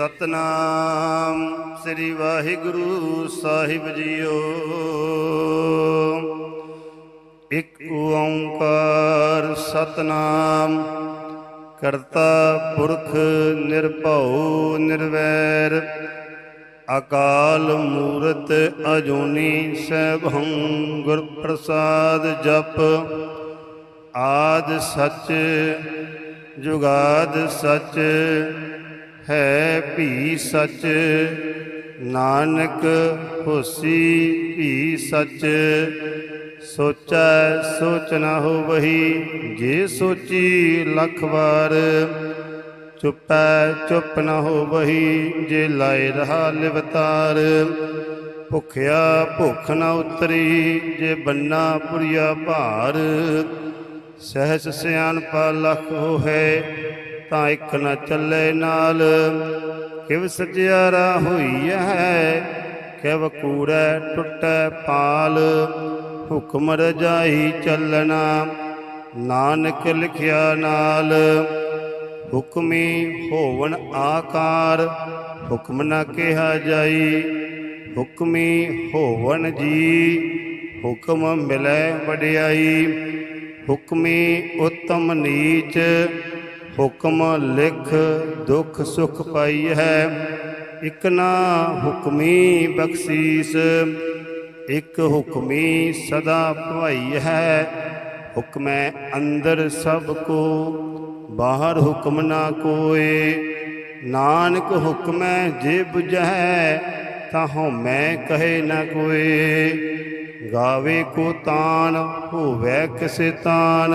ਸਤਨਾਮ ਸ੍ਰੀ ਵਾਹਿਗੁਰੂ ਸਾਹਿਬ ਜੀਓ। ਇਕ ਓੰਕਾਰ ਸਤਨਾਮ, ਕਰਤਾ ਪੁਰਖ ਨਿਰਭਉ ਨਿਰਵੈਰ, ਅਕਾਲ ਮੂਰਤ ਅਜੂਨੀ ਸੈਭੰ ਗੁਰ ਪ੍ਰਸਾਦ ਜਪ, ਆਦ ਸੱਚ, ਜੁਗਾਦ ਸੱਚ ਹੈ ਭੀ ਸੱਚ, ਨਾਨਕ ਹੋਸੀ ਭੀ ਸੱਚ। ਸੋਚੈ ਸੋਚ ਨਾ ਹੋਵਹੀ, ਜੇ ਸੋਚੀ ਲੱਖ ਵਾਰ। ਚੁੱਪੈ ਚੁੱਪ ਨਾ ਹੋਵਹੀ, ਜੇ ਲਾਇ ਰਹਾ ਲਿਵਤਾਰ ਭੁਖਿਆ ਭੁਖ ਨਾ ਉਤਰੀ, ਜੇ ਬੰਨਾ ਪੁਰੀਆ ਭਾਰ। ਸਹਿਸ ਸਿਆਣਪਾ ਲਖ ਹੋਏ ਤਾਂ ਇੱਕ ਨਾ ਚੱਲੇ ਨਾਲ। ਕਿਵ ਸਜਿਆਰਾ ਹੋਈ ਹੈ, ਕਿਵ ਕੂੜੈ ਟੁੱਟੈ ਪਾਲ। ਹੁਕਮ ਰਜਾਈ ਚੱਲਣਾ, ਨਾਨਕ ਲਿਖਿਆ ਨਾਲ। ਹੁਕਮੀ ਹੋਵਣ ਆਕਾਰ, ਹੁਕਮ ਨਾ ਕਿਹਾ ਜਾਈ। ਹੁਕਮੀ ਹੋਵਣ ਜੀ, ਹੁਕਮ ਮਿਲੈ ਵਡਿਆਈ। ਹੁਕਮੀ ਉਤਮ ਨੀਚ ਹੁਕਮ ਲਿਖ, ਦੁਖ ਸੁਖ ਪਾਈ ਹੈ। ਇਕ ਨਾ ਹੁਕਮੀ ਬਖਸ਼ੀਸ, ਇਕ ਹੁਕਮੀ ਸਦਾ ਭਵਾਈ ਹੈ। ਹੁਕਮੈ ਅੰਦਰ ਸਭ ਕੋ, ਬਾਹਰ ਹੁਕਮ ਨਾ ਕੋਏ। ਨਾਨਕ ਹੁਕਮੈ ਜੇ 부ਝੈ ਤਾਂ ਮੈਂ ਕਹੇ ਨਾ ਕੋਏ। ਗਾਵੇ ਕੋ ਤਾਨ, ਹੋਵੇ ਕਿਸੇ ਤਾਨ।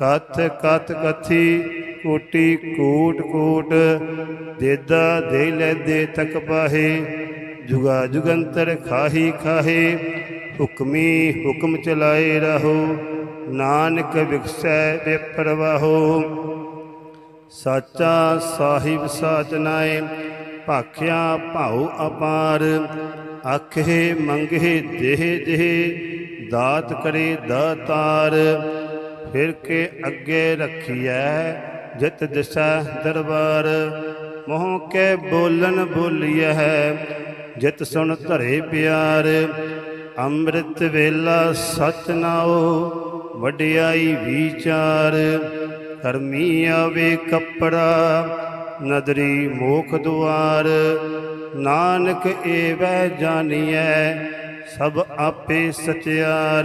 ਕਥ ਕਥ ਕਥੀ, ਕੋਟੀ ਕੋਟ ਕੋਟ, ਦੇਦਾ ਦੇ ਲੈ ਦੇ ਤਕ ਪਾਹੇ, ਜੁਗਾ ਜੁਗੰਤਰ ਖਾਹੀ ਖਾਹੇ, ਹੁਕਮੀ ਹੁਕਮ ਚਲਾਏ ਰਹੋ, ਨਾਨਕ ਵਿਖਸੈ ਬੇਪਰਵਾਹੋ ਸਾਚਾ ਸਾਹਿਬ ਸਾਚਨਾਏ ਭਾਖਿਆ ਭਾਉ ਅਪਾਰ, ਆਖੇ ਮੰਗੇ ਦੇਹ ਦੇਹ, ਦਾਤ ਕਰੇ ਦਾਤਾਰ। ਫਿਰ ਕੇ ਅੱਗੇ ਰੱਖੀਐ, ਜਿਤ ਦਿਸਾ ਦਰਬਾਰ। ਮੋਹ ਕੇ ਬੋਲਨ ਬੋਲੀਐ, ਜਿਤ ਸੁਣ ਧਰੇ ਪਿਆਰ। ਅੰਮ੍ਰਿਤ ਵੇਲਾ ਸਚ ਨਾਉ ਵਡਿਆਈ ਵਿਚਾਰ। ਕਰਮੀ ਆਵੇ ਕੱਪੜਾ, ਨਦਰੀ ਮੋਖ ਦੁਆਰ। ਨਾਨਕ ਏਵੈ ਜਾਣੀਐ, ਸਭ ਆਪੇ ਸਚਿਆਰ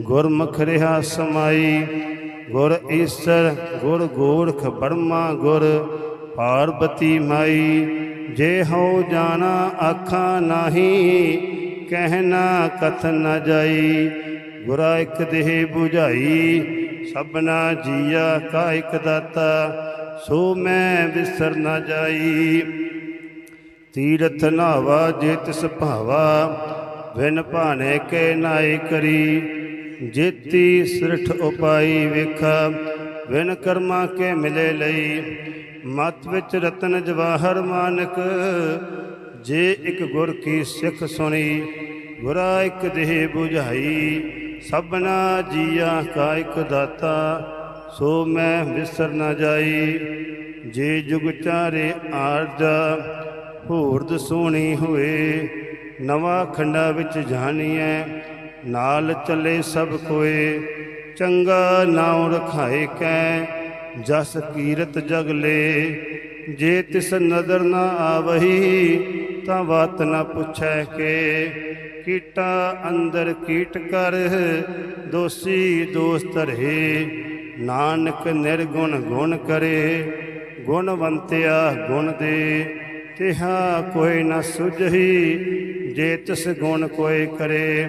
ਗੁਰਮੁਖ ਰਿਹਾ ਸਮਾਈ, ਗੁਰ ਈਸਰ, ਗੁਰ ਗੋਰਖ ਬਰਮਾ, ਗੁਰ ਪਾਰਬਤੀ ਮਾਈ। ਜੇ ਹਉ ਜਾਣਾ ਆਖਾਂ ਨਾਹੀ ਕਹਿਣਾ ਕਥ ਨ ਜਾਈ। ਗੁਰਾ ਇਕ ਦੇਹ 부ਝਾਈ ਸਭਨਾ ਜੀਆ ਕਾ ਇਕ ਦਾਤਾ, ਸੋ ਮੈਂ ਵਿਸਰ ਨ ਜਾਈ। ਤੀਰਥ ਨਾਵਾ ਜੇ ਤਿਸ ਭਾਵਾ ਵਿਨ ਭਾਣੇ ਕੇ ਨਾਈ ਕਰੀ। ਜੇਤੀ ਸ੍ਰਿਠ ਉਪਾਈ ਵੇਖਾ ਵਿਨ ਕਰਮਾ ਕੇ ਮਿਲੇ ਲਈ। ਮਤ ਵਿੱਚ ਰਤਨ ਜਵਾਹਰ ਮਾਨਕ, ਜੇ ਇੱਕ ਗੁਰ ਕੀ ਸਿੱਖ ਸੁਣੀ ਗੁਰਾ ਇੱਕ ਦੇਹ 부ਝਾਈ ਸਭਨਾ ਜੀਆ ਕਾ ਇੱਕ ਦਾਤਾ, ਸੋ ਮੈਂ ਵਿਸਰ ਨਾ ਜਾਈ। ਜੇ ਜੁਗ ਚਾਰੇ ਆਰਜਾ ਹੋਰਦ ਸੋਹਣੀ ਹੋਏ, ਨਵਾਂ ਖੰਡਾ ਵਿੱਚ ਜਾਣੀਐ। ਨਾਲ ਚਲੇ ਸਭ ਕੋਏ, ਚੰਗਾ ਨਾਉ ਰਖਾਏ ਕੈ, ਜਸ ਕੀਰਤ ਜਗ ਲੇ। ਜੇ ਤਿਸ ਨਦਰ ਨਾ ਆਵਹੀ, ਤਾਂ ਬਾਤ ਨਾ ਪੁੱਛੈ ਕੇ। ਕੀਟਾ ਅੰਦਰ ਕੀਟ ਕਰ, ਦੋਸੀ ਦੋਸ ਧਰੇ ਨਾਨਕ ਨਿਰਗੁਣ ਗੁਣ ਕਰੇ, ਗੁਣਵੰਤਿਆ ਗੁਣ ਦੇ। ਤਿਹਾ ਕੋਈ ਨਾ ਸੁਝਹੀ, ਜੇ ਤਿਸ ਗੁਣ ਕੋਈ ਕਰੇ।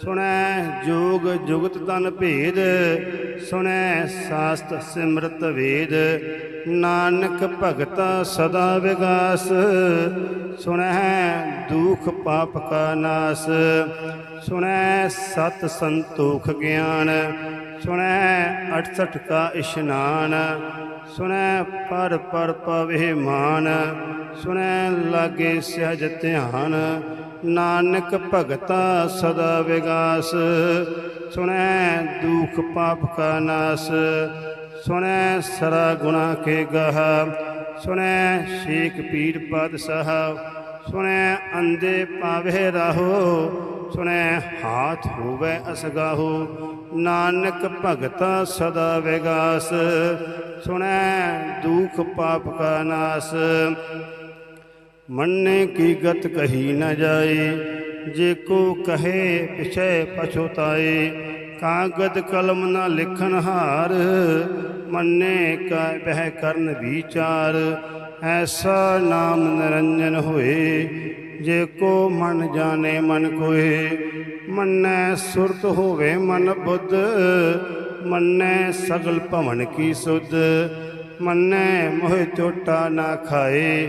ਸੁਣੈ ਜੋਗ ਜੁਗਤ ਤਨ ਭੇਦ, ਸੁਣੈ ਸਾਸਤ ਸਿਮਰਤ ਵੇਦ। ਨਾਨਕ ਭਗਤਾ ਸਦਾ ਵਿਗਾਸ, ਸੁਣੈ ਦੁਖ ਪਾਪ ਕਾ ਨਾਸ। ਸੁਣੈ ਸਤ ਸੰਤੋਖ ਗਿਆਨ, ਸੁਣੈ 68 ਕਾ ਇਸ਼ਨਾਨ। ਸੁਣੈ ਪਰ ਪਰ ਪਵੇ ਮਾਨ, ਸੁਣੈ ਲਾਗੇ ਸਹਿਜ ਧਿਆਨ। ਨਾਨਕ ਭਗਤਾ ਸਦਾ ਵਿਗਾਸ। ਸੁਣੈ ਦੁਖ ਪਾਪ ਕਾ ਨਾਸ। ਸੁਣੈ ਸਰਾ ਗੁਣਾ ਕੇ ਗਹਾ। ਸੁਣੈ ਸ਼ੇਖ ਪੀਰ ਪਦ ਸਹਾ ਸੁਣੈ ਅੰਦੇ ਪਾਵੇ ਰਾਹੋ। ਸੁਣੈ ਹਾਥ ਹੋਵੇ ਅਸਗਾਹੋ। ਨਾਨਕ ਭਗਤਾ ਸਦਾ ਵਿਗਾਸ। ਸੁਣੈ ਦੁਖ ਪਾਪ ਕਾ ਨਾਸ। ਮੰਨੇ ਕੀ ਗਤ ਕਹੀ ਨਾ ਜਾਏ। ਜੇ ਕੋ ਕਹੇ, ਪਿਛੈ ਪਛੋਤਾਏ ਕਾਗਦ ਕਲਮ ਨਾ ਲਿਖਣ ਹਾਰ, ਮੰਨੇ ਕਾ, ਬਹਿ ਕਰਨ ਵਿਚਾਰ। ਐਸਾ ਨਾਮ ਨਿਰੰਜਨ ਹੋਏ, ਜੇ ਕੋ ਮਨ ਜਾਣੇ ਮਨ ਕੋਏ। ਮੰਨੈ ਸੁਰਤ ਹੋਵੇ ਮਨ ਬੁੱਧ, ਮੰਨੈ ਸਗਲ ਭਵਨ ਕੀ ਸੁਧ। ਮੰਨੈ ਮੋਹ ਚੋਟਾ ਨਾ ਖਾਏ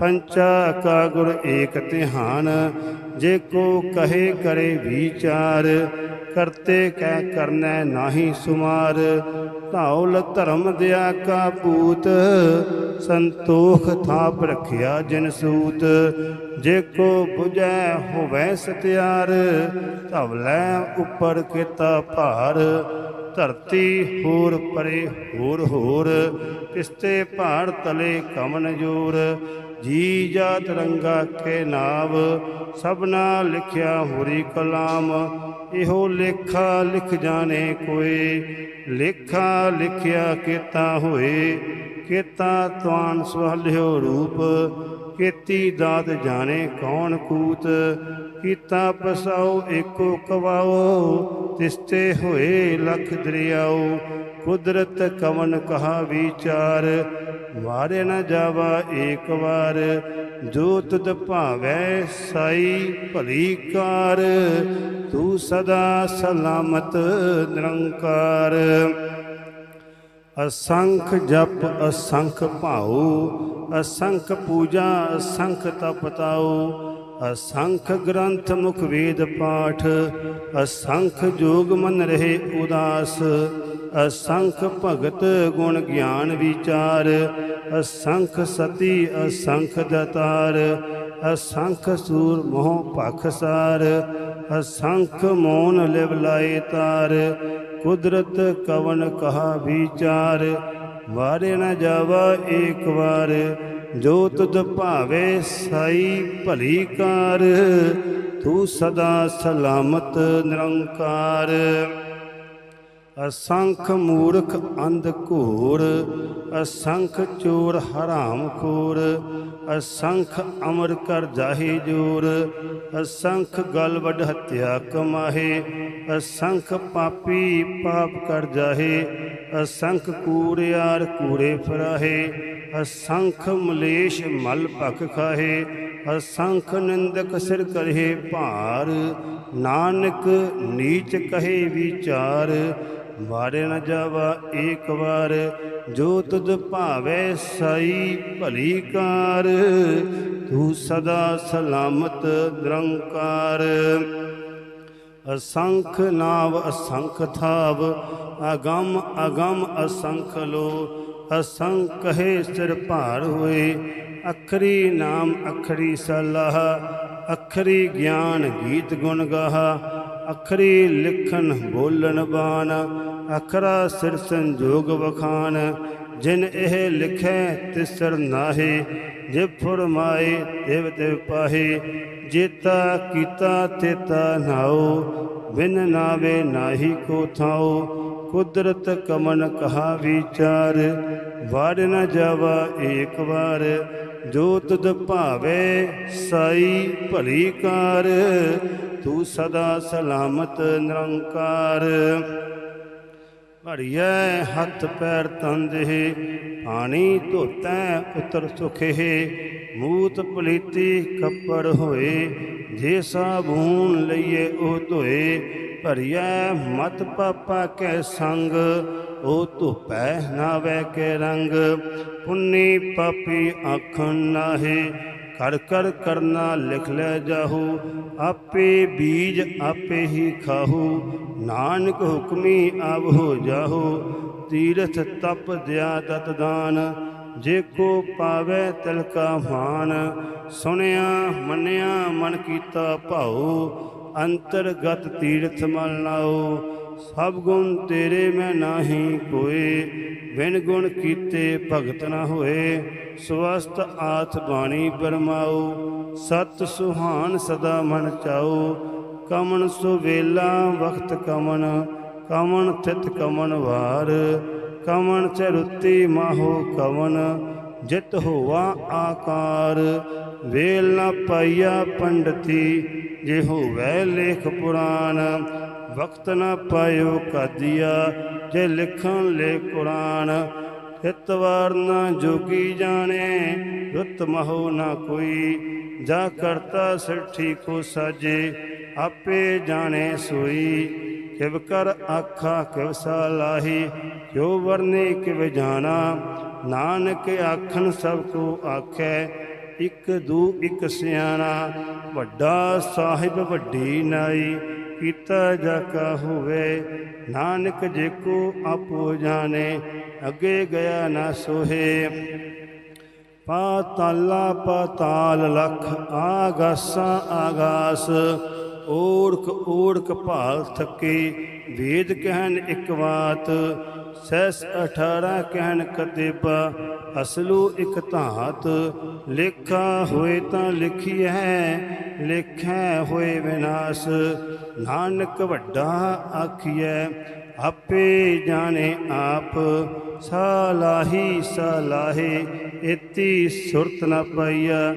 ਪੰਚਾ ਕਾ ਗੁਰ ਏਕ ਧਿਆਨ, ਜੇ ਕੋ ਕਹੇ ਕਰੇ ਵਿਚਾਰ, ਕਰਤੇ ਕੈ ਕਰਨੈ ਨਾਹੀ ਸੁਮਾਰ। ਧੌਲ ਧਰਮ ਦਿਆ ਕਾ ਪੂਤ, ਸੰਤੋਖ ਥਾਪ ਰਖਿਆ ਜਿਨ ਸੂਤ। ਜੇ ਕੋ 부ਜੈ ਹੋਵੈ ਸਤਿਆਰ ਧਵਲੈ ਉੱਪਰ ਕੀਤਾ ਭਾਰ। ਧਰਤੀ ਹੋਰ ਪਰੇ ਹੋਰ ਹੋਰ, ਤਿਸਤੇ ਪਹਾੜ ਤਲੇ ਕਮਨ ਜੋਰ। ਜੀ ਜਾ ਤਿਰੰਗਾ ਕੇ ਨਾਵ, ਸਭਨਾ ਲਿਖਿਆ ਹੋਰੀ ਕਲਾਮ। ਇਹੋ ਲੇਖਾ ਲਿਖ ਜਾਣੇ ਕੋਏ, ਲੇਖਾ ਲਿਖਿਆ ਕੀਤਾ ਹੋਏ। ਕੀਤਾ ਤਵਾਨ ਸੁਹਲਿਓ ਰੂਪ ਕੀਤੀ ਦਾਤ ਜਾਣੇ ਕੌਣ ਕੂਤ? ਕੀਤਾ ਪਸਾਉ ਏਕੋ ਕਵਾਓ, ਤਿਸਤੇ ਹੋਏ ਲਖ ਦਰਿਆਓ। ਕੁਦਰਤ ਕਵਨ ਕਹਾ ਵਿਚਾਰ, ਮਾਰੇ ਨਾ ਜਾਵਾ ਏਕ ਵਾਰ। ਜੋ ਤੁਧ ਭਾਵੈ ਸਾਈ ਭਲੀ ਕਾਰ, ਤੂੰ ਸਦਾ ਸਲਾਮਤ ਨਿਰੰਕਾਰ। ਅਸੰਖ ਜਪ, ਅਸੰਖ ਭਾਉ, ਅਸੰਖ ਪੂਜਾ, ਅਸੰਖ ਤਪਤਾਉ ਅਸੰਖ ਗ੍ਰੰਥ ਮੁਖ ਵੇਦ ਪਾਠ, ਅਸੰਖ ਜੋਗ ਮਨ ਰਹੇ ਉਦਾਸ, ਅਸੰਖ ਭਗਤ ਗੁਣ ਗਿਆਨ ਵਿਚਾਰ, ਅਸੰਖ ਸਤੀ, ਅਸੰਖ ਦਤਾਰ, ਅਸੰਖ ਸੂਰ ਮੋਹ ਭਖਸਾਰ ਅਸੰਖ ਮੋਨ ਲਿਵ ਲਾਏ ਤਾਰ ਕੁਦਰਤ ਕਵਨ ਕਹਾ ਵਿਚਾਰ ਵਾਰੇ ਨਾ ਜਾਵਾ ਏਕ ਵਾਰ, ਜੋ ਤੁਧ ਭਾਵੇ ਸਾਈ ਭਲੀ ਕਾਰ, ਤੂੰ ਸਦਾ ਸਲਾਮਤ ਨਿਰੰਕਾਰ। ਅਸੰਖ ਮੂਰਖ ਅੰਧ ਘੋਰ ਅਸੰਖ ਚੋਰ ਹਰਾਮ ਖੋਰ, ਅਸੰਖ ਅਮਰ ਕਰ ਜਾਹੇ ਜੋਰ, ਅਸੰਖ ਗਲ ਵੱਡ ਹੱਤਿਆ ਕਮਾਹੇ, ਅਸੰਖ ਪਾਪੀ ਪਾਪ ਕਰ ਜਾਹੇ, ਅਸੰਖ ਕੂੜਿਆਰ ਕੂੜੇ ਫਰਾਹੇ, ਅਸੰਖ ਮਲੇਸ਼ ਮਲ ਭਖ ਖਾਹੇ, ਅਸੰਖ ਨਿੰਦਕ ਸਿਰ ਕਰੇ ਭਾਰ, ਨਾਨਕ ਨੀਚ ਕਹੇ ਵਿਚਾਰ ਵਾਰੇ ਨ ਜਾਵਾ ਏਕ ਵਾਰ, ਜੋ ਤੁਧ ਭਾਵੇ ਸਾਈ ਭਲੀ ਕਾਰ, ਤੂੰ ਸਦਾ ਸਲਾਮਤ ਨਿਰੰਕਾਰ। ਅਸੰਖ ਨਾਵ ਅਸੰਖ ਥਾਵ, ਅਗੰਮ ਅਗੰਮ ਅਸੰਖ ਲੋ, ਅਸੰਖ ਹੈ ਸਿਰ ਭਾਰ ਹੋਏ, ਅਖਰੀ ਨਾਮ ਅਖਰੀ ਸਲਾਹ, ਅਖਰੀ ਗਿਆਨ ਗੀਤ ਗੁਣ ਗਾਹਾ, ਅਖਰੀ ਲਿਖਣ ਬੋਲਣ ਬਾਣ ਅਖਰਾ ਸਿਰ ਸੰਜੋਗ ਵਖਾਨ, ਜਿਨ ਇਹ ਲਿਖੈ ਤਿਸਰ ਨਾਹੀ, ਜੇ ਫਰਮਾਏ ਦੇਵ ਦੇਵ ਪਾਹੇ, ਜੇਤਾ ਕੀਤਾ ਤੇਤਾ ਨਾਉ, ਬਿਨ ਨਾਵੇ ਨਾਹੀ ਕੋ ਥਾਉ, ਕੁਦਰਤ ਕਮਨ ਕਹਾ ਵਿਚਾਰ, ਵਾਰ ਨ ਜਾਵਾ ਏਕ ਵਾਰ, ਜੋ ਤੁਧ ਭਾਵੇ ਸਾਈ ਭਲੀ ਕਾਰ, ਤੂੰ ਸਦਾ ਸਲਾਮਤ ਨਿਰੰਕਾਰ। ਘੜੀਐ ਹੱਥ ਪੈਰ ਤੰਜੇ ਪਾਣੀ ਧੋਤੈ ਉਤਰ ਸੁਖੇ, ਮੂਤ ਪਲੀਤੀ ਕੱਪੜ ਹੋਏ, ਜੇ ਸਾਬੂਨ ਲਈਏ ਉਹ ਧੋਏ, ਭਰੀਐ ਮਤ ਪਾਪਾ ਕੈ ਸੰਗ, ਉਹ ਧੁਪੈ ਨਾਵੇ ਕੇ ਰੰਗ, ਪੁੰਨੀ ਪਾਪੀ ਆਖਣ ਨਾਹੀ ਕਰ ਕਰ ਕਰਨਾ ਲਿਖ ਲੈ ਜਾਹੂ, ਆਪੇ ਬੀਜ ਆਪੇ ਹੀ ਖਾਹੂ। ਨਾਨਕ ਹੁਕਮੀ ਆਵ ਹੋ ਜਾਹੂ, ਤੀਰਥ ਤਪ ਦਿਆ ਦਤ ਦਾਨ। ਜੇ ਕੋ ਪਾਵੇ ਤਿਲ ਕਾ ਮਾਨ, ਸੁਣਿਆ ਮੰਨਿਆ ਮਨ ਕੀਤਾ ਭਾਉ, ਅੰਤਰਗਤ ਤੀਰਥ ਮਲ ਲਾਓ। ਸਭ ਗੁਣ ਤੇਰੇ ਮੈਂ ਨਾਹੀ ਕੋਏ, ਬਿਨ ਗੁਣ ਕੀਤੇ ਭਗਤ ਨਾ ਹੋਏ। ਸਵਸਤ ਆਤ ਬਾਣੀ ਬਰਮਾਉ, ਸਤ ਸੁਹਾਨ ਸਦਾ ਮਨ ਚਾਉ। ਕਮਨ ਸੁਵੇਲਾ ਵਖਤ ਕਮਨ ਕਮਨ ਥਿਤ ਕਮਨ ਵਾਰ। ਕਮਨ ਰੁੱਤੀ ਮਾਹੋ ਕਮਨ ਜਿਤ ਹੋਵਾ ਆਕਾਰ। ਵੇਲ ਨਾ ਪਾਈਆ ਪੰਡਤੀ ਜੇ ਹੋਵੇ ਲੇਖ ਪੁਰਾਨ ਵਕਤ ਨਾ ਪਾਇਓ ਕਾਦੀਆ, ਜੇ ਲਿਖਣ ਲੈ ਕੁਰਾਨ ਹਿਤਵਾਰ ਨਾ ਜੋਗੀ ਜਾਣੇ, ਰੁੱਤ ਮਹੋ ਨਾ ਕੋਈ, ਜਾ ਕਰਤਾ ਸਠੀ ਕੋ ਸਾਜੇ, ਆਪੇ ਜਾਣੇ ਸੋਈ। ਕਿਵ ਕਰ ਆਖਾ, ਕਿਵ ਸਾਲਾਹੀ ਕਿਉ ਵਰਨੇ ਕਿਵ ਜਾਣਾ। ਨਾਨਕ ਆਖਣ ਸਭ ਕੋ ਆਖੈ, ਇਕ ਦੂ ਇਕ ਸਿਆਣਾ, ਵੱਡਾ ਸਾਹਿਬ ਵੱਡੀ ਨਾਈ। ਕੀਤਾ ਜਾ ਕਾ ਹੋਵੇ ਨਾਨਕ ਜੇ ਕੋ ਆਪੋ ਜਾਣੇ, ਅੱਗੇ ਗਿਆ ਨਾ ਸੋਹੇ। ਪਾਤਾਲਾ ਪਾਤਾਲ ਲਖ, ਆਗਾਸਾ ਆਗਾਸ। ਓੜਕ ਓੜਕ ਭਾਲ ਥਕੇ, ਵੇਦ ਕਹਿਣ ਇੱਕ ਬਾਤ ਸੈਸ 18 ਕਹਿਣ ਕਤੇਬਾ। ਅਸਲੂ ਇੱਕ ਧਾਤ, ਲੇਖਾ ਹੋਏ ਤਾਂ ਲਿਖੀ ਹੈ ਲਿਖੈ ਹੋਏ ਵਿਨਾਸ਼। ਨਾਨਕ ਵੱਡਾ ਆਖੀਐ, ਆਪੇ ਜਾਣੇ ਆਪ। ਸਲਾਹੀ ਸਾਲਾਹੇ, ਇਤੀ ਸੁਰਤ ਨ ਪਈਆ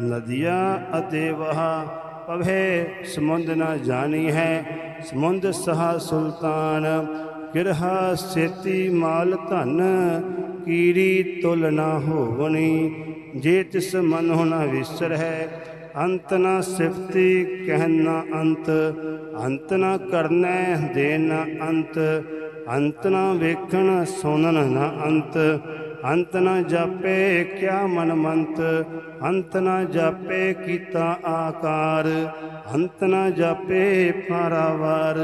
ਨਦੀਆਂ ਅਤੇ ਵਹਾ, ਪਵੇ ਸਮੁੰਦ ਨ ਜਾਣੀ ਹੈ ਸਮੁੰਦ ਸਹਾ ਸੁਲਤਾਨ, ਕਿਰਹਾ ਸੇਤੀ ਮਾਲ ਧਨ ਕੀੜੀ ਤੁਲ ਨਾ ਹੋਵਣੀ, ਜੇ ਤਿਸ ਮਨ ਹੋਣਾ ਵਿਸਰ ਹੈ, ਅੰਤ ਨਾ ਸਿਫਤੀ ਕਹਿਨ ਨਾ ਅੰਤ ਅੰਤ ਨਾ ਕਰਨੈ ਦੇ ਨਾ ਅੰਤ ਅੰਤ ਨਾ ਵੇਖਣ ਸੁਣਨ ਨਾ ਅੰਤ ਅੰਤ ਨਾ ਜਾਪੇ ਕਿਆ ਮਨ ਮੰਤ ਅੰਤ ਨਾ ਜਾਪੇ ਕੀਤਾ ਆਕਾਰ, ਅੰਤ ਨਾ ਜਾਪੇ ਫਾਰਾਵਾਰ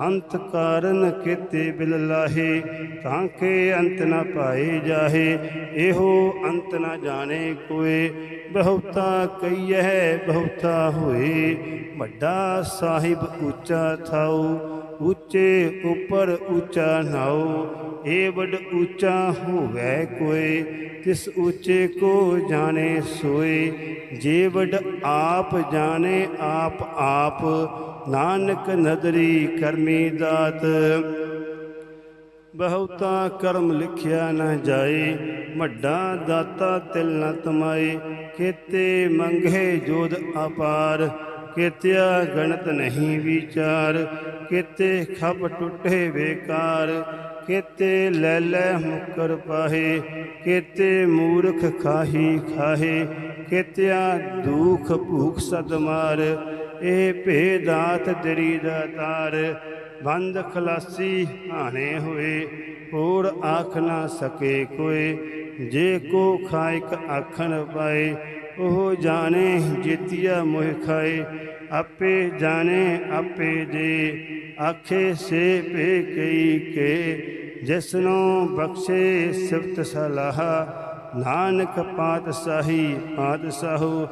ਅੰਤ ਕਾਰਨ ਕੀਤੇ ਬਿਲ ਲਾਹੇ, ਤਾਂ ਕਿ ਅੰਤ ਨਾ ਪਾਏ ਜਾਹੇ, ਇਹੋ ਅੰਤ ਨਾ ਜਾਣੇ ਕੋਏ, ਬਹੁਤਾ ਕਈਐ ਬਹੁਤਾ ਹੋਏ, ਵੱਡਾ ਸਾਹਿਬ ਉੱਚਾ ਥਾਉ ਉੱਚੇ ਉਪਰ ਉੱਚਾ ਨਾਉ ਏ ਵੱਡ ਉੱਚਾ ਹੋਵੇ ਕੋਏ, ਤਿਸ ਉੱਚੇ ਕੋ ਜਾਣੇ ਸੋਏ ਜੇ ਵੱਡ ਆਪ ਜਾਣੇ ਆਪ ਆਪ, ਨਾਨਕ ਨਦਰੀ ਕਰਮੀ ਦਾਤ। ਬਹੁਤਾ ਕਰਮ ਲਿਖਿਆ ਨਾ ਜਾਏ ਵੱਡਾ ਦਾਤਾ ਤਿਲ ਨ ਤਮਾਏ ਕੀਤੇ ਮੰਗੇ ਜੋਦ ਅਪਾਰ ਕੀਤਿਆ ਗਣਤ ਨਹੀਂ ਵਿਚਾਰ, ਕਿਤੇ ਖਪ ਟੁੱਟੇ ਬੇਕਾਰ, ਕਿਤੇ ਲੈ ਲੈ ਮੁਕਰ ਪਾਹੇ, ਕੀਤੇ ਮੂਰਖ ਖਾਹੀ ਖਾਹੇ, ਕੀਤਿਆ ਦੁਖ ਭੂਖ ਸਦ ਮਾਰ, ਇਹ ਭੇਦਾਤ ਤੇਰੀ ਦਾਤਾਰ ਬੰਦ ਖਲਾਸੀ ਹਾਣੇ ਹੋਏ, ਹੋਰ ਆਖ ਨਾ ਸਕੇ ਕੋਏ ਜੇ ਕੋ ਖਾਇਕ ਆਖਣ ਪਾਏ ਉਹ ਜਾਣੇ ਜਿਤਿਆ ਮੋਹ ਖਾਏ ਆਪੇ ਜਾਣੇ ਆਪੇ ਦੇ। ਆਖੇ ਸੇ ਪੇ ਕਈ ਕੇ, ਜਿਸਨੂੰ ਬਖਸ਼ੇ ਸਿਫਤ ਸਲਾਹ। ਨਾਨਕ ਪਾਤਸ਼ਾਹੀ ਪਾਤਸ਼ਾਹੂ,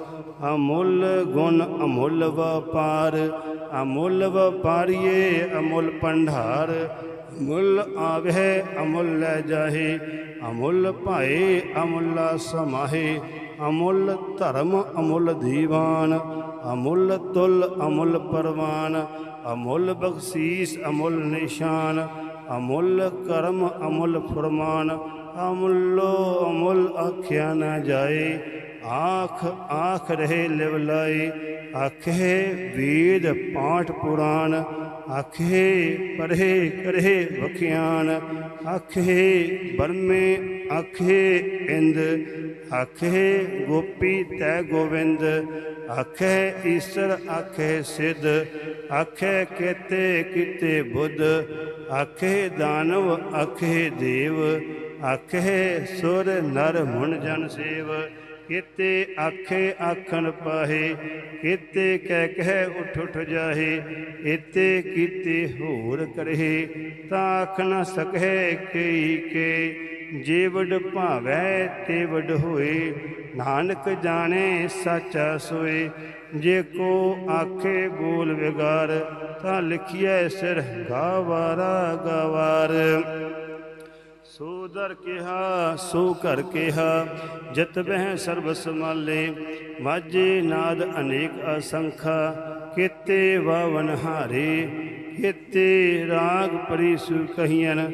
ਅਮੁੱਲ ਗੁਣ ਅਮੁੱਲ ਵਪਾਰ। ਅਮੁੱਲ ਵਪਾਰੀਏ ਅਮੁੱਲ ਭੰਡਾਰ। ਮੁੱਲ ਆਵਹਿ, ਅਮੁੱਲ ਲੈ ਜਾਹੇ। ਅਮੁੱਲ ਭਾਏ, ਅਮੁੱਲਾ ਸਮਾਹੇ। ਅਮੁੱਲ ਧਰਮ, ਅਮੁੱਲ ਦੀਵਾਨ, ਅਮੁੱਲ ਤੁਲ, ਅਮੁੱਲ ਪਰਵਾਨ, ਅਮੁੱਲ ਬਖਸ਼ੀਸ, ਅਮੁੱਲ ਨਿਸ਼ਾਨ, ਅਮੁੱਲ ਕਰਮ, ਅਮੁੱਲ ਫਰਮਾਨ, ਅਮੁੱਲੋ ਅਮੁੱਲ ਆਖਿਆ ਨਾ ਜਾਏ, ਆਖ ਆਖ ਰਹੇ ਲਿਵ ਲਾਈ ਆਖੇ ਵੇਦ ਪਾਠ ਪੁਰਾਣ, ਆਖੇ ਪਰਹੇ ਕਰੇ ਵਖਿਆਨ, ਆਖੇ ਬਰਮੇ ਆਖੇ ਇੰਦ, ਆਖੇ ਗੋਪੀ ਤੈ ਗੋਵਿੰਦ, ਆਖੇ ਈਸ਼ਰ, ਆਖੇ ਸਿੱਧ, ਆਖੇ ਕੇਤੇ ਕਿਤੇ ਬੁੱਧ, ਆਖੇ ਦਾਨਵ, ਆਖੇ ਦੇਵ, ਆਖੇ ਸੁਰ ਨਰ ਮੁਨ ਜਨ ਸੇਵ ਕੀਤੇ ਆਖੇ ਆਖਣ ਪਾਹੇ, ਕੀਤੇ ਕਹਿ ਕਹਿ ਉਠ ਉਠ ਜਾਹੇ ਇਤੇ ਕੀਤੇ ਹੋਰ ਕਰਹਿ, ਤਾਂ ਆਖ ਨ ਸਕੈ ਕਈ ਕੇ, ਜੇ ਭਾਵੈ ਤੇ ਵਡ ਹੋਏ, ਨਾਨਕ ਜਾਣੇ ਸਾਚਾ ਸੋਏ, ਜੇ ਕੋ ਆਖੇ ਬੋਲ ਵਿਗਾਰ, ਤਾਂ ਲਿਖਿਐ ਸਿਰ ਗਾਵਾਰਾ ਗਾਵਾਰ। ਸੋ ਦਰ ਕਿਹਾ, ਸੋ ਘਰ ਕਿਹਾ, ਜਤ ਬਹਿ ਸਰਬ ਸਮਾਲੇ ਮਾਝੇ ਨਾਦ ਅਨੇਕ ਅਸੰਖਾ, ਕੀਤੇ ਵਾਵਨ ਹਾਰੇ, ਕੀਤੇ ਰਾਗ ਪਰਿਸੁ ਕਹੀਨ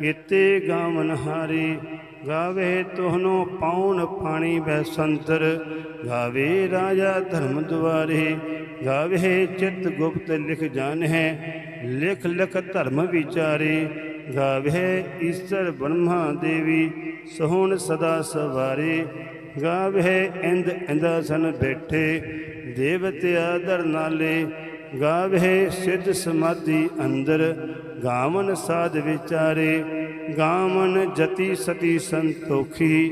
ਕੀਤੇ ਗਾਵਨ ਹਾਰੇ, ਗਾਵੇ ਤੋਹਨੋ ਪਾਉਣ ਪਾਣੀ ਬੈ ਸੰਤਰ, ਗਾਵੇ ਰਾਜਾ ਧਰਮ ਦੁਆਰੇ, ਗਾਵੇ ਚਿਤ ਗੁਪਤ ਲਿਖ ਜਾਣਹਿ, ਲਿਖ ਲਿਖ ਧਰਮ ਵਿਚਾਰੇ ਗਾਵੇ ਈਸ਼ਰ ਬ੍ਰਹਮਾ ਦੇਵੀ, ਸੋਹਣ ਸਦਾ ਸਵਾਰੇ। ਗਾਵੇ ਇੰਦ ਇੰਦਾਸਨ ਬੈਠੇ ਦੇਵਤਿਆ ਦਰ ਨਾਲੇ। ਗਾਵੇ ਸਿੱਧ ਸਮਾਧੀ ਅੰਦਰ, ਗਾਵਨ ਸਾਧ ਵਿਚਾਰੇ। ਗਾਵਨ ਜਤੀ ਸਤੀ ਸੰਤੋਖੀ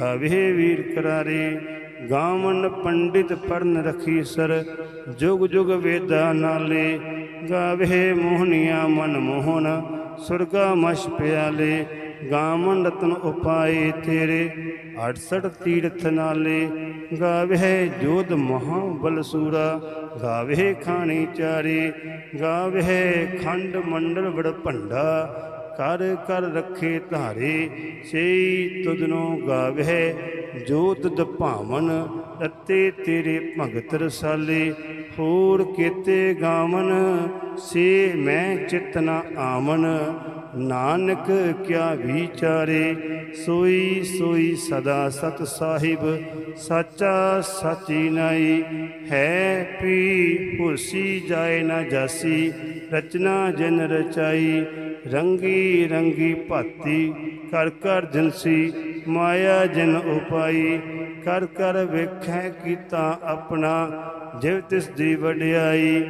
ਗਾਵੇ ਵੀਰ ਕਰਾਰੇ। ਗਾਵਨ ਪੰਡਿਤ ਪਰਨ ਰਖੀ ਸਰ, ਜੁਗ ਜੁਗ ਵੇਦਾ ਨਾਲੇ। ਗਾਵੇ ਮੋਹਨੀਆ ਮਨ ਮੋਹਨ, ਸੁਰਗਾ ਮਸ਼ ਪਿਆਲੇ ਗਾਵਨ ਰਤਨ ਉਪਾਏ ਤੇਰੇ 68 ਤੀਰਥ ਨਾਲੇ। ਗਾਵੇ ਜੋਧ ਮਹਾ ਬਲ ਸੂਰਾ ਗਾਵੇ ਖਾਣੀ ਚਾਰੇ। ਗਾਵੇ ਖੰਡ ਮੰਡਲ ਵੜ ਭੰਡਾ, ਕਰ ਕਰ ਰੱਖੇ ਧਾਰੇ। ਸਈ ਤੁਧਨੋ ਗਾਵੇ ਜੋਤ ਦਭਾਵਨ ਰੱਤੇ ਤੇਰੇ ਭਗਤ ਰਸਾਲੇ। ਹੋਰ ਕੀਤੇ ਗਾਵਨ, ਸੇ ਮੈਂ ਚਿਤਨਾ ਆਮਨ ਨਾਨਕ ਕਿਆ ਵਿਚਾਰੇ, ਸੋਈ ਸੋਈ ਸਦਾ ਸਤ ਸਾਹਿਬ। ਸਾਚਾ ਸਾਚੀ ਨਾਈ, ਹੈ ਪੀ ਹੁਸੀ ਜਾਏ ਨਾ ਜਾਸੀ। ਰਚਨਾ ਜਨ ਰਚਾਈ ਰੰਗੀ ਰੰਗੀ ਭਾਤੀ ਕਰ ਕਰ ਜਨਸੀ ਮਾਇਆ ਜਨ ਉਪਾਈ। ਕਰ ਕਰ ਵੇਖੈ ਕੀਤਾ ਆਪਣਾ, ਜਿਵ ਤਿਸ ਦੀ ਵਡਿਆਈ।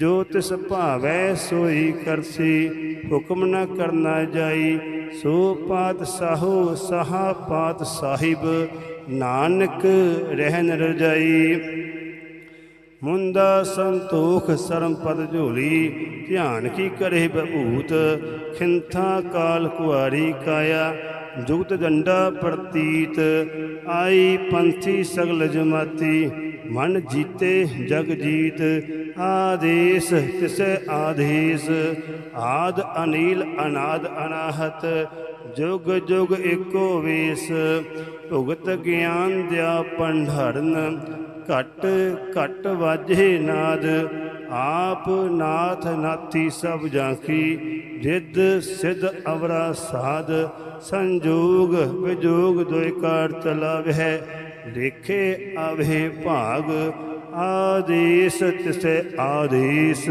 ਜੋ ਤਿਸ ਭਾਵੈ ਸੋਈ ਕਰਸੀ ਹੁਕਮ ਨਾ ਕਰਨਾ ਜਾਈ। ਸੋ ਪਾਤ ਸਾਹੋ ਸਹਾ ਪਾਤ ਸਾਹਿਬ, ਨਾਨਕ ਰਹਿਨ ਰਜਾਈ। ਮੁੰਦਾ ਸੰਤੋਖ ਸਰਮ ਪਦ ਝੋਲੀ, ਧਿਆਨ ਕੀ ਕਰੇ ਬਭੂਤ? ਖਿੰਥਾ ਕਾਲ ਕੁਆਰੀ ਕਾਇਆ, ਜੁਗਤ ਡੰਡਾ ਪ੍ਰਤੀਤ। ਆਈ ਪੰਥੀ ਸਗਲ ਜਮਾਤੀ, ਮਨ ਜੀਤੇ ਜਗ ਜੀਤ। ਆਦੇਸ ਤਿਸੈ ਆਦੇਸ, ਆਦ ਅਨੀਲ ਅਨਾਦ ਅਨਾਹਤ। ਜੁਗ ਜੁਗ ਏਕੋ ਵੇਸ, ਭੁਗਤ ਗਿਆਨ ਦਿਆ ਪੰਢਰਨ ਘਟ ਘਟ ਵਾਜੇ ਨਾਦ। ਆਪ ਨਾਥ ਨਾਥੀ ਸਭ ਜਾਂਕੀ ਰਿੱਧ ਸਿਧ ਅਵਰਾ ਸਾਧ। ਸੰਜੋਗ ਵਿਜੋਗ ਦੋਇ ਕਾਰ ਚਲਾਵਹਿ ਦੇਖੇ ਆਵੇ ਭਾਗ। ਆਦੇਸ ਤਿਸੈ ਆਦੇਸ।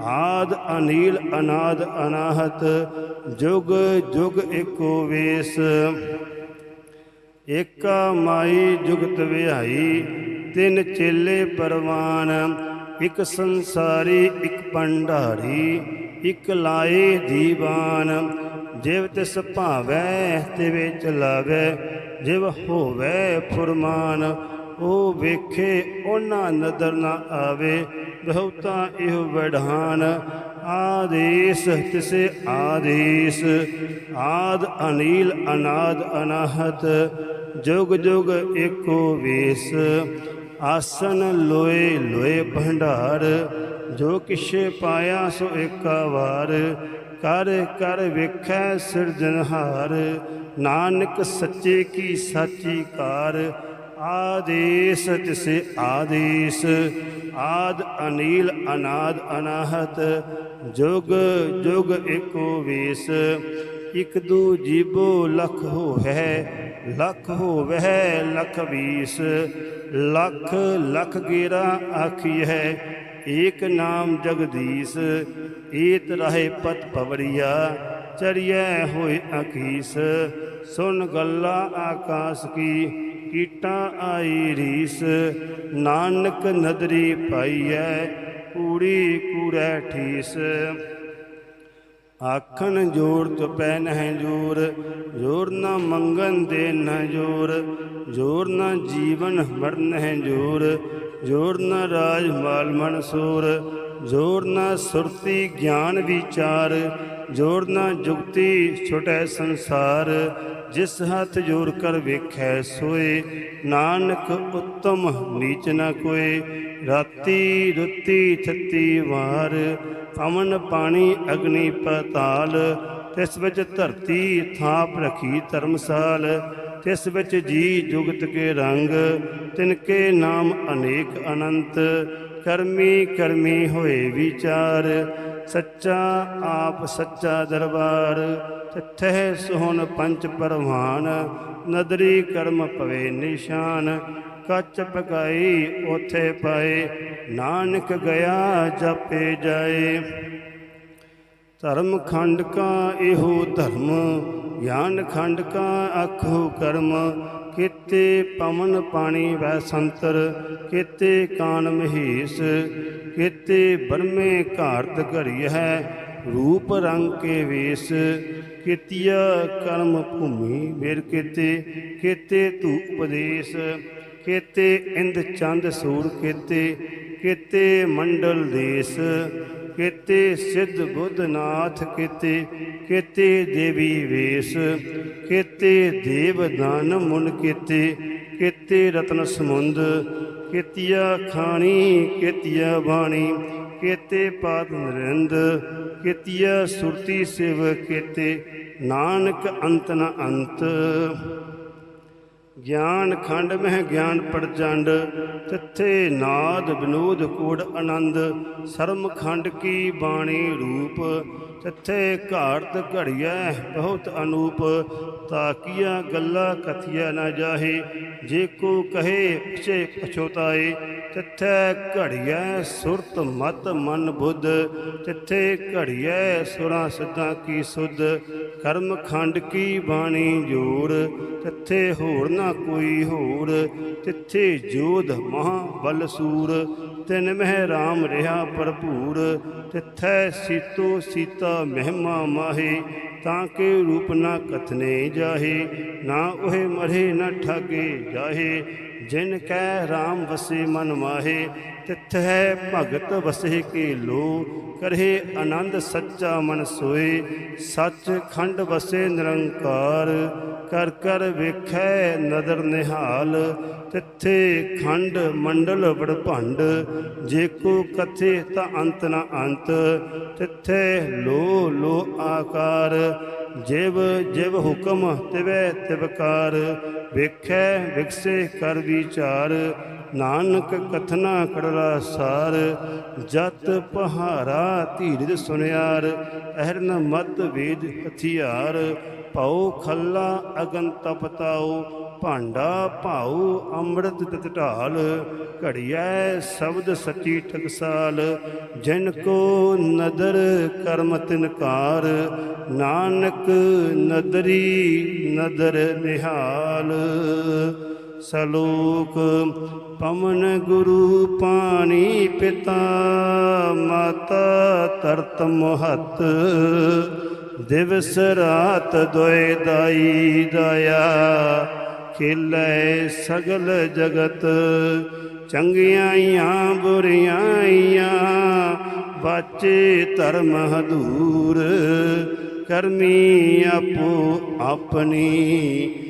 ਆਦ ਅਨੀਲ ਅਨਾਦ ਅਨਾਹਤ, ਜੁਗ ਜੁਗ ਏਕੋ ਵੇਸ। ਏਕਾ ਮਾਈ ਜੁਗਤ ਵਿਹਾਈ ਤਿੰਨ ਚੇਲੇ ਪਰਵਾਨ, ਇਕ ਸੰਸਾਰੀ, ਇੱਕ ਭੰਡਾਰੀ, ਇਕ ਲਾਏ ਦੀਵਾਨ। ਜਿਵ ਤਿਸ ਭਾਵੈ, ਤਿਵੇ ਚਲਾਵੈ ਜਿਵ ਹੋਵੈ ਫੁਰਮਾਨ। ਉਹ ਵੇਖੇ, ਉਹਨਾਂ ਨਦਰ ਨਾ ਆਵੇ, ਬਹੁਤਾ ਇਹ ਵਡਹਾਨ ਆਦੇਸ ਤਿਸੇ ਆਦੇਸ, ਆਦ ਅਨੀਲ, ਅਨਾਦ ਅਨਾਹਤ, ਜੁਗ ਜੁਗ ਏਕੋ ਵੇਸ। ਆਸਨ ਲੋਏ ਲੋਏ ਭੰਡਾਰ, ਜੋ ਕਿਛੇ ਪਾਇਆ ਸੋ ਏਕਾ ਵਾਰ ਕਰ ਕਰ ਵੇਖੈ ਸਿਰਜਨਹਾਰ ਨਾਨਕ ਸੱਚੇ ਕੀ ਸਾਚੀ ਕਾਰ। ਆਦੇਸ ਤਿਸੇ ਆਦੇਸ, ਆਦ ਅਨੀਲ ਅਨਾਦ ਅਨਾਹਤ, ਜੁਗ ਜੁਗ ਏਕੋ ਵੇਸ। ਇਕ ਦੂ ਜੀਬੋ ਲਖ ਹੋ ਹੈ ਲਖ ਹੋਵਹਿ, ਲਖ ਵੀਸ। ਲਖ ਲਖ ਗੇਰਾ ਆਖੀ ਹੈ ਏਕ ਨਾਮ ਜਗਦੀਸ਼। ਏਤ ਰਹੇ ਪਤ ਪਵੜੀਆ, ਚੜਿਐ ਹੋਏ ਅਕੀਸ ਸੁਨ ਗੱਲਾ ਆਕਾਸ ਕੀ, ਕੀਟਾਂ ਆਈ ਰੀਸ। ਨਾਨਕ ਨਦਰੀ ਪਾਈਐ, ਕੂੜੀ ਕੂੜੈ ਠੀਸ। ਆਖਣ ਜੋਰ ਤਪੈ ਨਹਿ ਜੋਰ ਜੋਰ ਨਾ ਮੰਗਨ ਦੇ ਨਹਿ ਜੋਰ ਜੋਰ ਨਾ ਜੀਵਨ ਮਰਨ ਹੈ ਜੋਰ ਜੋਰ ਨਾ ਰਾਜ ਮਾਲ ਮਨ ਸੂਰ, ਜੋਰ ਨਾ ਸੁਰਤੀ ਗਿਆਨ ਵਿਚਾਰ ਜੋੜ ਨਾ ਜੁਗਤੀ ਛੁਟੈ ਸੰਸਾਰ, ਜਿਸ ਹੱਥ ਜੋੜ ਕਰ ਵੇਖੈ ਸੋਏ। ਨਾਨਕ ਉੱਤਮ ਨੀਚ ਨਾ ਕੋਏ, ਰਾਤੀ ਰੁੱਤੀ ਛੱਤੀ ਵਾਰ। ਅਮਨ ਪਾਣੀ ਅਗਨੀ ਪਤਾਲ, ਤਿਸ ਵਿੱਚ ਧਰਤੀ ਥਾਪ ਰਖੀ ਧਰਮਸਾਲ। ਤਿਸ ਵਿੱਚ ਜੀ ਜੁਗਤ ਕੇ ਰੰਗ ਤਿਨਕੇ ਨਾਮ ਅਨੇਕ ਅਨੰਤ। ਕਰਮੀ ਕਰਮੀ ਹੋਏ ਵਿਚਾਰ ਸੱਚਾ ਆਪ ਸੱਚਾ ਦਰਬਾਰ ਤਿੱਥੈ ਸੁਹਣ ਪੰਚ ਪਰਵਾਨ, ਨਦਰੀ ਕਰਮ ਪਵੇ ਨਿਸ਼ਾਨ, ਕੱਚ ਪਕਾਈ ਉਥੇ ਪਾਏ, ਨਾਨਕ ਗਿਆ ਜਪੇ ਜਾਏ। ਧਰਮ ਖੰਡ ਕਾ ਇਹੋ ਧਰਮ, ਗਿਆਨ ਖੰਡ ਕਾ ਆਖੋ ਕਰਮ ਕੀਤੇ ਪਵਨ ਪਾਣੀ ਵੈ ਸੰਤਰ, ਕੀਤੇ ਕਾਨ ਮਹੇਸ਼, ਕੀਤੇ ਬਰਮੇ ਘਾਰਤ ਘੜੀ ਹੈ ਰੂਪ ਰੰਗ ਕੇ ਵੇਸ ਕੀਤਿਆ ਕਰਮ ਭੂਮੀ ਮੇਰ ਕੀਤੇ ਕੀਤੇ ਧੂ ਉਪਦੇਸ਼, ਕੀਤੇ ਇੰਦ ਚੰਦ ਸੂਰ ਕੀਤੇ ਕੀਤੇ ਮੰਡਲ ਦੇਸ ਕੀਤੇ ਸਿੱਧ ਬੁੱਧ ਨਾਥ ਕੀਤੇ ਕੀਤੇ ਦੇਵੀ ਵੇਸ, ਕੀਤੇ ਦੇਵ ਦਾਨ ਮੁਨ ਕੀਤੇ ਕੀਤੇ ਰਤਨ ਸਮੁੰਦ, ਕੀਤਿਆ ਖਾਣੀ, ਕੇਤੀਆ ਬਾਣੀ, ਕੀਤੇ ਪਾਦ ਨਰਿੰਦ, ਕੀਤਿਆ ਸੁਰਤੀ ਸਿਵ ਕੀਤੇ, ਨਾਨਕ ਅੰਤ ਨ ਅੰਤ। ਗਿਆਨ ਖੰਡ ਮਹਿ ਗਿਆਨ ਪ੍ਰਚੰਡ, ਤਿੱਥੇ ਨਾਦ ਵਿਨੋਦ ਕੋੜ ਆਨੰਦ, ਸਰਮ ਖੰਡ ਕੀ ਬਾਣੀ ਰੂਪ। ਤਿੱਥੇ ਘਾੜਤ ਘੜੀਐ, ਬਹੁਤ ਅਨੂਪ ਤਾਕੀਆਂ ਗੱਲਾਂ ਕਥਿਆ ਨਾ ਜਾਹੇ। ਜੇ ਕੋ ਕਹੇ, ਪਿਛੇ ਪਛੋਤਾਏ, ਤਿੱਥੇ ਘੜੀਐ ਸੁਰਤ ਮਤ ਮਨ ਬੁੱਧ। ਤਿੱਥੇ ਘੜੀਐ ਸੁਰਾਂ ਸਿੱਧਾਂ ਕੀ ਸੁਧ, ਕਰਮ ਖੰਡ ਕੀ ਬਾਣੀ ਜੋਰ। ਤਿੱਥੇ ਹੋਰ ਨਾ ਕੋਈ ਹੋਰ, ਤਿੱਥੇ ਜੋਧ ਮਹਾ ਬਲ ਸੂਰ। ਤਿਨ ਮਹਿ ਰਾਮ ਰਿਹਾ ਭਰਪੂਰ, ਤਿੱਥੈ ਸੀਤੋ ਸੀਤਾ ਮਹਿਮਾ ਮਾਹੇ, ਤਾਂ ਕੇ ਰੂਪ ਨਾ ਕਥਨੇ ਜਾਹੇ, ਨਾ ਉਹੇ ਮਰੇ ਨਾ ਠਾਗੇ ਜਾਹੇ। ਜਿਨ ਕੈ ਰਾਮ ਵਸੇ ਮਨ ਮਾਹੇ ਹੈ ਭਗਤ ਵਸੇ ਕੇ ਲੋ। ਕਰਹਿ ਆਨੰਦ ਸੱਚਾ ਮਨ ਸੋਏ, ਸੱਚ ਖੰਡ ਵਸੇ ਨਿਰੰਕਾਰ, ਕਰ ਕਰ ਵੇਖੈ ਨਦਰ ਨਿਹਾਲ, ਤਿੱਥੇ ਖੰਡ ਮੰਡਲ ਵੜ ਭੰਡ, ਜੇ ਕੋ ਕਥੇ ਤਾਂ ਅੰਤ ਨਾ ਅੰਤ, ਤਿੱਥੇ ਲੋ ਲੋ ਆਕਾਰ, ਜਿਵ ਜਿਵ ਹੁਕਮ ਤਿਵੈ ਤਿਵਕਾਰ, ਵੇਖੈ ਵਿਕਸੇ ਕਰ ਵਿਚਾਰ ਨਾਨਕ ਕਥਨਾ ਕੜਲਾ ਸਾਰ, ਜਤ ਪਹਾਰਾ ਧੀਰਜ ਸੁਨਿਆਰ, ਅਹਰਨ ਮਤ ਵੇਦ ਹਥਿਆਰ ਭਉ ਖੱਲਾ ਅਗਨ ਤਪਤਾਉ ਭਾਂਡਾ ਭਾਉ ਅੰਮ੍ਰਿਤ ਤਿਤ ਢਾਲ, ਘੜੀਐ ਸ਼ਬਦ ਸੱਚੀ ਟਕਸਾਲ ਜਿਨ ਕੋ ਨਦਰ ਕਰਮ ਤਿਨਕਾਰ ਨਾਨਕ ਨਦਰੀ ਨਦਰ ਨਿਹਾਲ। ਸਲੋਕ, ਪਵਨ ਗੁਰੂ ਪਾਣੀ ਪਿਤਾ, ਮਾਤਾ ਤਰਤ ਮਹਤ, ਦਿਵਸ ਰਾਤ ਦੋਇ ਦਾਈ ਦਇਆ, ਖੇਲੇ ਸਗਲ ਜਗਤ ਚੰਗਿਆਈਆਂ ਬੁਰਿਆਈਆਂ ਬਾਚੇ ਧਰਮ ਹਦੂਰ, ਕਰਮੀ ਆਪੋ ਆਪਣੀ